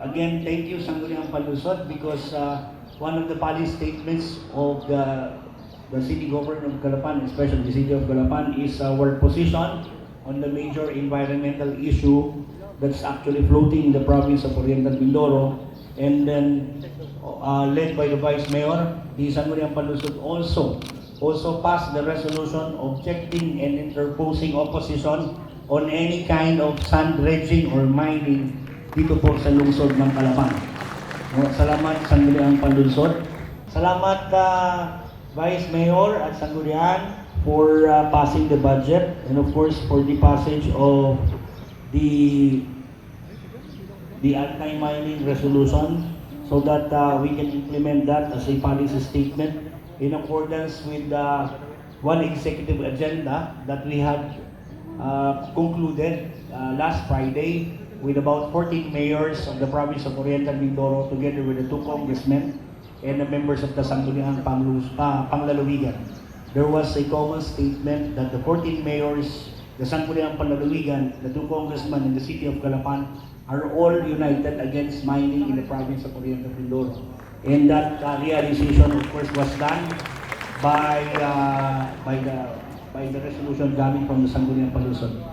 again, thank you, Sangguniang Palusot, because uh, one of the policy statements of the, the city government of Calapan, especially the city of Calapan, is our position on the major environmental issue that's actually floating in the province of Oriental Mindoro. And then, uh, led by the Vice Mayor, the Sangguniang Palusot also also passed the resolution objecting and interposing opposition on any kind of sand dredging or mining dito po sa lungsod ng Calapan. No, Salamat Sangguniang Panlunsod. Salamat uh, Vice Mayor at Sangguniang for uh, passing the budget and of course for the passage of the the anti-mining resolution so that uh, we can implement that as a policy statement in accordance with the one executive agenda that we had uh, concluded uh, last Friday with about 14 mayors of the province of Oriental Mindoro together with the two congressmen and the members of the Sangguniang Panglalawigan. There was a common statement that the 14 mayors, the Sangguniang Panlalawigan, the two congressmen in the city of Calapan are all united against mining in the province of Oriental Mindoro. And that uh, realization, of course, was done by uh, by the by the resolution coming from the Sangguniang Palusot.